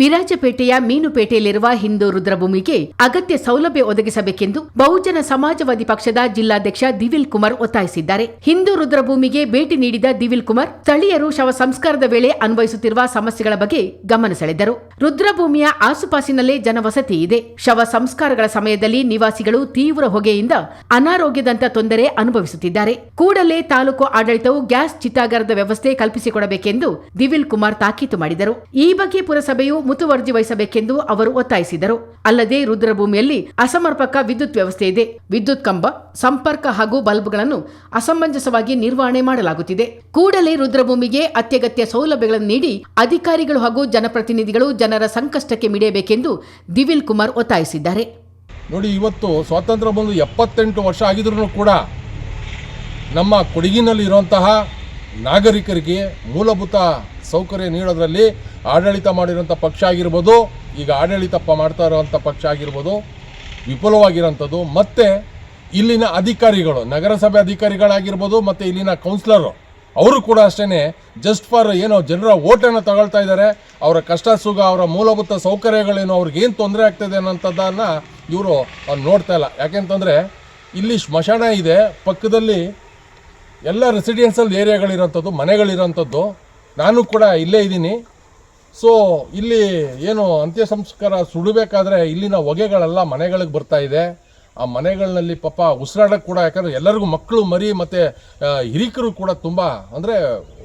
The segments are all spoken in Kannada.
ವಿರಾಜಪೇಟೆಯ ಮೀನುಪೇಟೆಯಲ್ಲಿರುವ ಹಿಂದೂ ರುದ್ರಭೂಮಿಗೆ ಅಗತ್ಯ ಸೌಲಭ್ಯ ಒದಗಿಸಬೇಕೆಂದು ಬಹುಜನ ಸಮಾಜವಾದಿ ಪಕ್ಷದ ಜಿಲ್ಲಾಧ್ಯಕ್ಷ ದಿವಿಲ್ ಕುಮಾರ್ ಒತ್ತಾಯಿಸಿದ್ದಾರೆ. ಹಿಂದೂ ರುದ್ರಭೂಮಿಗೆ ಭೇಟಿ ನೀಡಿದ ದಿವಿಲ್ ಕುಮಾರ್ ಸ್ಥಳೀಯರು ಶವ ಸಂಸ್ಕಾರದ ವೇಳೆ ಅನ್ವಯಿಸುತ್ತಿರುವ ಸಮಸ್ಯೆಗಳ ಬಗ್ಗೆ ಗಮನ ಸೆಳೆದರು ರುದ್ರಭೂಮಿಯ ಆಸುಪಾಸಿನಲ್ಲೇ ಜನವಸತಿ ಇದೆ. ಶವ ಸಂಸ್ಕಾರಗಳ ಸಮಯದಲ್ಲಿ ನಿವಾಸಿಗಳು ತೀವ್ರ ಹೊಗೆಯಿಂದ ಅನಾರೋಗ್ಯದಂತ ತೊಂದರೆ ಅನುಭವಿಸುತ್ತಿದ್ದಾರೆ. ಕೂಡಲೇ ತಾಲೂಕು ಆಡಳಿತವು ಗ್ಯಾಸ್ ಚಿತ್ತಾಗಾರದ ವ್ಯವಸ್ಥೆ ಕಲ್ಪಿಸಿಕೊಡಬೇಕೆಂದು ದಿವಿಲ್ ಕುಮಾರ್ ತಾಕೀತು ಮಾಡಿದರು. ಈ ಬಗ್ಗೆ ಪುರಸಭೆಯು ಮುತುವರ್ಜಿ ವಹಿಸಬೇಕೆಂದು ಅವರು ಒತ್ತಾಯಿಸಿದರು. ಅಲ್ಲದೆ ರುದ್ರಭೂಮಿಯಲ್ಲಿ ಅಸಮರ್ಪಕ ವಿದ್ಯುತ್ ವ್ಯವಸ್ಥೆ ಇದೆ. ವಿದ್ಯುತ್ ಕಂಬ, ಸಂಪರ್ಕ ಹಾಗೂ ಬಲ್ಬ್ಗಳನ್ನು ಅಸಮಂಜಸವಾಗಿ ನಿರ್ವಹಣೆ ಮಾಡಲಾಗುತ್ತಿದೆ. ಕೂಡಲೇ ರುದ್ರಭೂಮಿಗೆ ಅತ್ಯಗತ್ಯ ಸೌಲಭ್ಯಗಳನ್ನು ನೀಡಿ ಅಧಿಕಾರಿಗಳು ಹಾಗೂ ಜನಪ್ರತಿನಿಧಿಗಳು ಜನರ ಸಂಕಷ್ಟಕ್ಕೆ ಮಿಡಿಯಬೇಕೆಂದು ದಿವಿಲ್ ಕುಮಾರ್ ಒತ್ತಾಯಿಸಿದ್ದಾರೆ. ನೋಡಿ, ಇವತ್ತು ಸ್ವಾತಂತ್ರ್ಯ ಬಂದು ಎಪ್ಪತ್ತೆಂಟು ವರ್ಷ ಆಗಿದ್ರೂ ಕೂಡ ನಮ್ಮ ಕೊಡಗಿನಲ್ಲಿ ಇರುವಂತಹ ನಾಗರಿಕರಿಗೆ ಮೂಲಭೂತ ಸೌಕರ್ಯ ನೀಡೋದ್ರಲ್ಲಿ ಆಡಳಿತ ಮಾಡಿರೋಂಥ ಪಕ್ಷ ಆಗಿರ್ಬೋದು, ಈಗ ಆಡಳಿತ ಮಾಡ್ತಾ ಇರುವಂಥ ಪಕ್ಷ ಆಗಿರ್ಬೋದು ವಿಫಲವಾಗಿರೋಂಥದ್ದು ಮತ್ತು ಇಲ್ಲಿನ ಅಧಿಕಾರಿಗಳು, ನಗರಸಭೆ ಅಧಿಕಾರಿಗಳಾಗಿರ್ಬೋದು, ಮತ್ತು ಇಲ್ಲಿನ ಕೌನ್ಸಿಲರು ಅವರು ಕೂಡ ಅಷ್ಟೇ ಜಸ್ಟ್ ಫಾರ್ ಏನೋ ಜನರ ಓಟನ್ನು ತಗೊಳ್ತಾ ಇದ್ದಾರೆ. ಅವರ ಕಷ್ಟ ಸುಖ, ಅವರ ಮೂಲಭೂತ ಸೌಕರ್ಯಗಳೇನು, ಅವ್ರಿಗೇನು ತೊಂದರೆ ಆಗ್ತದೆ ಅನ್ನೋಂಥದ್ದನ್ನು ಇವರು ನೋಡ್ತಾ ಇಲ್ಲ. ಯಾಕೆಂತಂದರೆ ಇಲ್ಲಿ ಸ್ಮಶಾನ ಇದೆ, ಪಕ್ಕದಲ್ಲಿ ಎಲ್ಲ ರೆಸಿಡೆನ್ಸಲ್ ಏರಿಯಾಗಳಿರೋಂಥದ್ದು ಮನೆಗಳಿರೋಂಥದ್ದು ನಾನು ಕೂಡ ಇಲ್ಲೇ ಇದ್ದೀನಿ. ಸೊ ಇಲ್ಲಿ ಏನು ಅಂತ್ಯ ಸಂಸ್ಕಾರ ಸುಡಬೇಕಾದ್ರೆ ಇಲ್ಲಿನ ಹೊಗೆಗಳೆಲ್ಲ ಮನೆಗಳಿಗೆ ಬರ್ತಾ ಇದೆ. ಆ ಮನೆಗಳಲ್ಲಿ ಪಾಪ ಉಸಿರಾಡಕ್ಕೆ ಕೂಡ, ಯಾಕಂದರೆ ಎಲ್ಲರಿಗೂ ಮಕ್ಕಳು ಮರಿ ಮತ್ತು ಹಿರಿಕರು ಕೂಡ ತುಂಬ, ಅಂದರೆ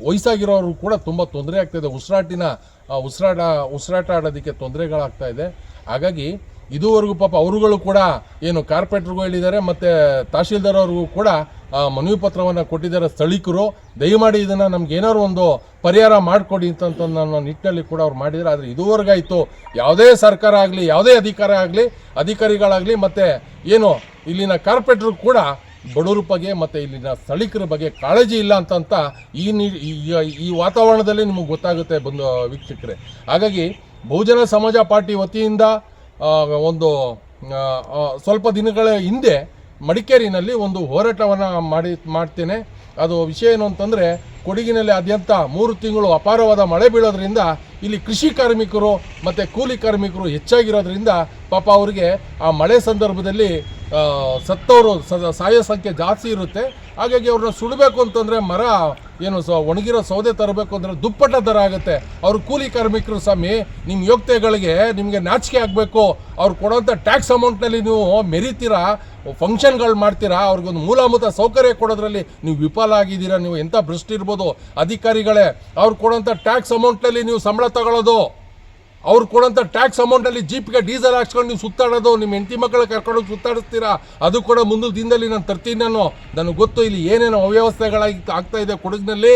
ವಯಸ್ಸಾಗಿರೋರು ಕೂಡ ತುಂಬ ತೊಂದರೆ ಆಗ್ತಾಯಿದೆ ಉಸಿರಾಟಿನ ಉಸಿರಾಟ ಉಸಿರಾಟ ಆಡೋದಕ್ಕೆ ತೊಂದರೆಗಳಾಗ್ತಾ ಇದೆ. ಹಾಗಾಗಿ ಇದುವರೆಗೂ ಪಾಪ ಅವರುಗಳು ಕೂಡ ಏನು ಕಾರ್ಪೊರೇಟ್ರಿಗೂ ಹೇಳಿದ್ದಾರೆ, ಮತ್ತು ತಹಶೀಲ್ದಾರ್ ಅವ್ರಿಗೂ ಕೂಡ ಮನವಿ ಪತ್ರವನ್ನು ಕೊಟ್ಟಿದ್ದಾರೆ ಸ್ಥಳೀಕರು. ದಯಮಾಡಿ ಇದನ್ನು ನಮ್ಗೆ ಏನಾದ್ರು ಒಂದು ಪರಿಹಾರ ಮಾಡಿಕೊಡಿ ಅಂತ ನನ್ನ ನಿಟ್ಟಿನಲ್ಲಿ ಕೂಡ ಅವ್ರು ಮಾಡಿದ್ದಾರೆ. ಆದರೆ ಇದುವರೆಗಾಯಿತು ಯಾವುದೇ ಸರ್ಕಾರ ಆಗಲಿ, ಯಾವುದೇ ಅಧಿಕಾರ ಆಗಲಿ, ಅಧಿಕಾರಿಗಳಾಗಲಿ, ಮತ್ತು ಏನು ಇಲ್ಲಿನ ಕಾರ್ಪೊರೇಟ್ರು ಕೂಡ ಬಡವರ ಬಗ್ಗೆ ಮತ್ತು ಇಲ್ಲಿನ ಸ್ಥಳೀಕರ ಬಗ್ಗೆ ಕಾಳಜಿ ಇಲ್ಲ ಅಂತಂತ ಈ ಈ- ವಾತಾವರಣದಲ್ಲಿ ನಿಮಗೆ ಗೊತ್ತಾಗುತ್ತೆ ಬಂದು ವೀಕ್ಷಕರೇ. ಹಾಗಾಗಿ ಬಹುಜನ ಸಮಾಜ ಪಾರ್ಟಿ ವತಿಯಿಂದ ಒಂದು ಸ್ವಲ್ಪ ದಿನಗಳ ಹಿಂದೆ ಮಡಿಕೇರಿನಲ್ಲಿ ಒಂದು ಹೋರಾಟವನ್ನು ಮಾಡಿ, ಮಾಡ್ತೇನೆ. ಅದು ವಿಷಯ ಏನು ಅಂತಂದರೆ, ಕೊಡಗಿನಲ್ಲಿ ಆದ್ಯಂತ ಮೂರು ತಿಂಗಳು ಅಪಾರವಾದ ಮಳೆ ಬೀಳೋದ್ರಿಂದ ಇಲ್ಲಿ ಕೃಷಿ ಕಾರ್ಮಿಕರು ಮತ್ತು ಕೂಲಿ ಕಾರ್ಮಿಕರು ಹೆಚ್ಚಾಗಿರೋದ್ರಿಂದ ಪಾಪ ಅವರಿಗೆ ಆ ಮಳೆ ಸಂದರ್ಭದಲ್ಲಿ ಸತ್ತವರು ಸಾಯೋ ಸಂಖ್ಯೆ ಜಾಸ್ತಿ ಇರುತ್ತೆ. ಹಾಗಾಗಿ ಅವ್ರನ್ನ ಸುಡಬೇಕು ಅಂತಂದರೆ ಮರ, ಏನು ಸೊ, ಒಣಗಿರೋ ಸೌದೆ ತರಬೇಕು ಅಂದರೆ ದುಪ್ಪಟ್ಟ ದರ ಆಗುತ್ತೆ. ಅವ್ರ ಕೂಲಿ ಕಾರ್ಮಿಕರು ಸ್ವಾಮಿ ನಿಮ್ಮ ಯೋಗ್ಯತೆಗಳಿಗೆ ನಿಮಗೆ ನಾಚಿಕೆ ಆಗಬೇಕು. ಅವ್ರು ಕೊಡೋಂಥ ಟ್ಯಾಕ್ಸ್ ಅಮೌಂಟ್ನಲ್ಲಿ ನೀವು ಮೆರಿತೀರಾ, ಫಂಕ್ಷನ್ಗಳು ಮಾಡ್ತೀರಾ, ಅವ್ರಿಗೊಂದು ಮೂಲಭೂತ ಸೌಕರ್ಯ ಕೊಡೋದ್ರಲ್ಲಿ ನೀವು ವಿಫಲ ಆಗಿದ್ದೀರಾ, ನೀವು ಎಂಥ ಭ್ರಷ್ಟಿರ್ಬೋದು? ಅಧಿಕಾರಿಗಳೇ, ಅವ್ರು ಕೊಡೋಂಥ ಟ್ಯಾಕ್ಸ್ ಅಮೌಂಟ್ನಲ್ಲಿ ನೀವು ಸಂಬಳ ತಗೊಳ್ಳೋದು. ಅವ್ರು ಕೊಡೋಂಥ ಟ್ಯಾಕ್ಸ್ ಅಮೌಂಟಲ್ಲಿ ಜೀಪ್ಗೆ ಡೀಸೆಲ್ ಹಾಕ್ಸ್ಕೊಂಡು ನೀವು ಸುತ್ತಾಡೋದು, ನಿಮ್ಮ ಹೆಂಡತಿ ಮಕ್ಕಳ ಕರ್ಕೊಂಡು ಹೋಗಿ ಸುತ್ತಾಡಿಸ್ತೀರಾ? ಅದು ಕೂಡ ಮುಂದಿನ ದಿನದಲ್ಲಿ ನಾನು ತರ್ತೀನಿ ನಾನು. ನನಗೆ ಗೊತ್ತು, ಇಲ್ಲಿ ಏನೇನು ಅವ್ಯವಸ್ಥೆಗಳಾಗಿ ಆಗ್ತಾ ಇದೆ ಕೊಡಗಿನಲ್ಲಿ,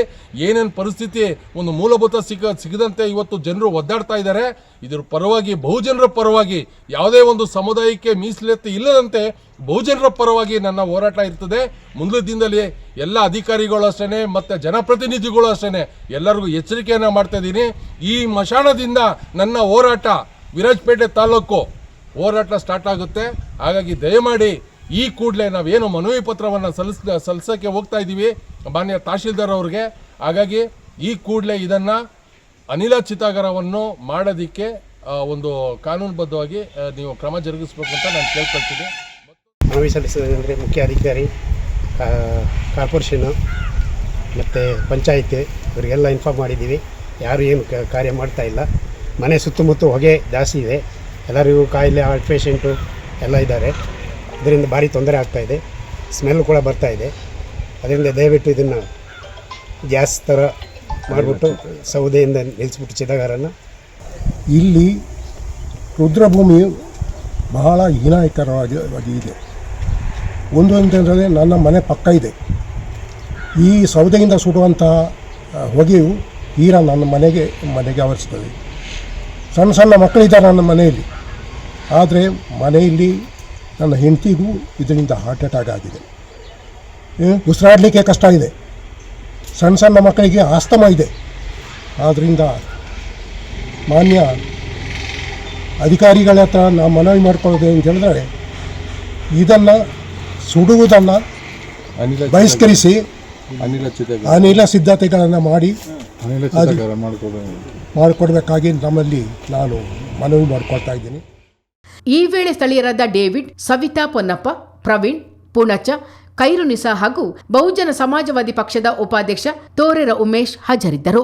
ಏನೇನು ಪರಿಸ್ಥಿತಿ, ಒಂದು ಮೂಲಭೂತ ಸಿಗ, ಸಿಗದಂತೆ ಇವತ್ತು ಜನರು ಒದ್ದಾಡ್ತಾ ಇದ್ದಾರೆ. ಇದ್ರ ಪರವಾಗಿ, ಬಹುಜನರ ಪರವಾಗಿ ಯಾವುದೇ ಒಂದು ಸಮುದಾಯಕ್ಕೆ ಮೀಸಲೆತ್ತಿ ಇಲ್ಲದಂತೆ ಬಹುಜನರ ಪರವಾಗಿ ನನ್ನ ಹೋರಾಟ ಇರ್ತದೆ. ಮುಂದಿನ ದಿನದಲ್ಲಿ ಎಲ್ಲ ಅಧಿಕಾರಿಗಳು ಅಷ್ಟೇ ಮತ್ತು ಜನಪ್ರತಿನಿಧಿಗಳು ಅಷ್ಟೇ ಎಲ್ಲರಿಗೂ ಎಚ್ಚರಿಕೆಯನ್ನು ಮಾಡ್ತಾ ಇದ್ದೀನಿ. ಈ ಮಶಾಣದಿಂದ ನನ್ನ ಹೋರಾಟ ವಿರಾಜಪೇಟೆ ತಾಲೂಕು ಹೋರಾಟ ಸ್ಟಾರ್ಟ್ ಆಗುತ್ತೆ. ಹಾಗಾಗಿ ದಯಮಾಡಿ ಈ ಕೂಡಲೇ ನಾವೇನು ಮನವಿ ಪತ್ರವನ್ನು ಸಲ್ಲಿಸ್, ಸಲ್ಲಿಸೋಕ್ಕೆ ಹೋಗ್ತಾ ಇದ್ದೀವಿ, ಮಾನ್ಯ ತಹಶೀಲ್ದಾರ್ ಅವ್ರಿಗೆ. ಹಾಗಾಗಿ ಈ ಕೂಡಲೇ ಇದನ್ನು ಅನಿಲ ಚಿತಾಗಾರವನ್ನು ಮಾಡೋದಕ್ಕೆ ಒಂದು ಕಾನೂನುಬದ್ಧವಾಗಿ ನೀವು ಕ್ರಮ ಜರುಗಿಸ್ಬೇಕು ಅಂತ ನಾನು ಕೇಳ್ಕೊಳ್ತೀನಿ. ಮನವಿ ಮುಖ್ಯ ಅಧಿಕಾರಿ ಕಾರ್ಪೊರೇಷನು ಮತ್ತು ಪಂಚಾಯತಿ, ಇವರಿಗೆಲ್ಲ ಇನ್ಫಾರ್ಮ್ ಮಾಡಿದ್ದೀವಿ. ಯಾರು ಏನು ಕಾರ್ಯ ಮಾಡ್ತಾ ಇಲ್ಲ. ಮನೆ ಸುತ್ತಮುತ್ತ ಹೊಗೆ ಜಾಸ್ತಿ ಇದೆ. ಎಲ್ಲರಿಗೂ ಕಾಯಿಲೆ ಹಾರ್ಟ್ ಪೇಷಂಟು ಎಲ್ಲ ಇದ್ದಾರೆ. ಇದರಿಂದ ಭಾರಿ ತೊಂದರೆ ಆಗ್ತಾಯಿದೆ ಸ್ಮೆಲ್ ಕೂಡ ಬರ್ತಾಯಿದೆ ಅದರಿಂದ ದಯವಿಟ್ಟು ಇದನ್ನು ಗ್ಯಾಸ್ ಥರ ಮಾಡಿಬಿಟ್ಟು ಸೌದೆಯಿಂದ ನಿಲ್ಲಿಸ್ಬಿಟ್ಟು ಚಿದಗಾರನ. ಇಲ್ಲಿ ರುದ್ರಭೂಮಿ ಬಹಳ ಹೀನಾಯಕರವಾಗಿ ವಾಗಿ ಇದೆ. ಒಂದು ಅಂತಂದರೆ ನನ್ನ ಮನೆ ಪಕ್ಕ ಇದೆ. ಈ ಸೌದೆಯಿಂದ ಸುಡುವಂಥ ಆ, ಹೊಗೆಯು ಈರ ನನ್ನ ಮನೆಗೆ ಮನೆಗೆ ಆವರಿಸ್ತದೆ ಸಣ್ಣ ಸಣ್ಣ ಮಕ್ಕಳಿದ್ದಾರೆ ನನ್ನ ಮನೆಯಲ್ಲಿ. ಆದರೆ ಮನೆಯಲ್ಲಿ ನನ್ನ ಹೆಂಡತಿಗೂ ಇದರಿಂದ ಹಾರ್ಟ್ ಅಟ್ಯಾಕ್ ಆಗಿದೆ? ಉಸಿರಾಡಲಿಕ್ಕೆ ಕಷ್ಟ ಇದೆ. ಸಣ್ಣ ಸಣ್ಣ ಮಕ್ಕಳಿಗೆ ಆಸ್ತಮ ಇದೆ. ಆದ್ದರಿಂದ ಮಾನ್ಯ ಅಧಿಕಾರಿಗಳ ಹತ್ರ ನಾವು ಮನವಿ ಮಾಡ್ಕೊಳ್ಳೋದು ಅಂತ ಹೇಳಿದ್ರೆ ಇದನ್ನು ಸುಡುವುದನ್ನು ಅನಿಲ ಬಹಿಷ್ಕರಿಸಿ. ಅನಿಲ ಚಿತೆ ಅನಿಲ ಸಿದ್ಧತೆಗಳನ್ನು ಮಾಡಿ ಅನಿಲ ಮಾಡಿಕೊಡ್ಬೇಕಾಗಿ ನಮ್ಮಲ್ಲಿ ನಾನು ಮನವಿ ಮಾಡ್ಕೊಳ್ತಾ ಇದ್ದೀನಿ. ಈ ವೇಳೆ ಸ್ಥಳೀಯರಾದ ಡೇವಿಡ್ ಸವಿತಾ ಪೊನ್ನಪ್ಪ ಪ್ರವೀಣ್ ಪುಣಚ ಕೈರುನಿಸಾ ಹಾಗೂ ಬಹುಜನ ಸಮಾಜವಾದಿ ಪಕ್ಷದ ಉಪಾಧ್ಯಕ್ಷ ತೋರೆರ ಉಮೇಶ್ ಹಾಜರಿದ್ದರು.